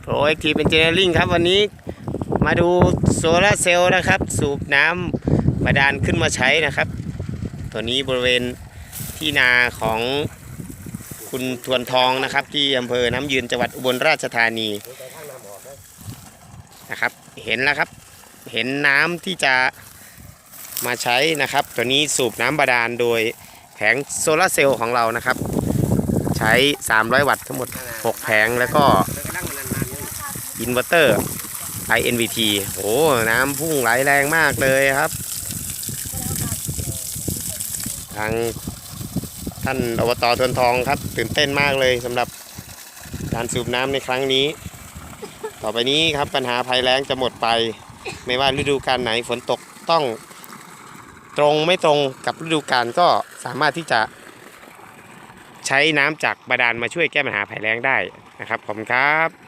โปรเอ็กทีเป็นเจเนอริงครับวันนี้มาดูโซลาร์เซลล์นะครับ สูบน้ำบาดาลขึ้นมาใช้นะครับ ตัวนี้บริเวณที่นาของคุณทวนทองนะครับ ที่อำเภอน้ำยืนจังหวัดอุบลราชธานีนะครับ เห็นแล้วครับ เห็นน้ำที่จะมาใช้นะครับ ตัวนี้สูบน้ำบาดาลโดยแผงโซลาร์เซลล์ของเรานะครับ ใช้ 300 วัตต์ทั้งหมด 6 แผงแล้วก็ อินเวอร์เตอร์ INVT โอ้น้ำพุ่งไหลแรงมากเลยครับ ทางท่านอบตทวนทองครับ ตื่นเต้นมากเลยสำหรับการสูบน้ำในครั้งนี้ ต่อไปนี้ครับปัญหาภัยแล้งจะหมดไป ไม่ว่าฤดูกาลไหนฝนตกต้องตรงไม่ตรงกับฤดูกาลก็สามารถที่จะใช้น้ำจากบาดาลมาช่วยแก้ปัญหาภัยแล้งได้นะครับขอบคุณครับ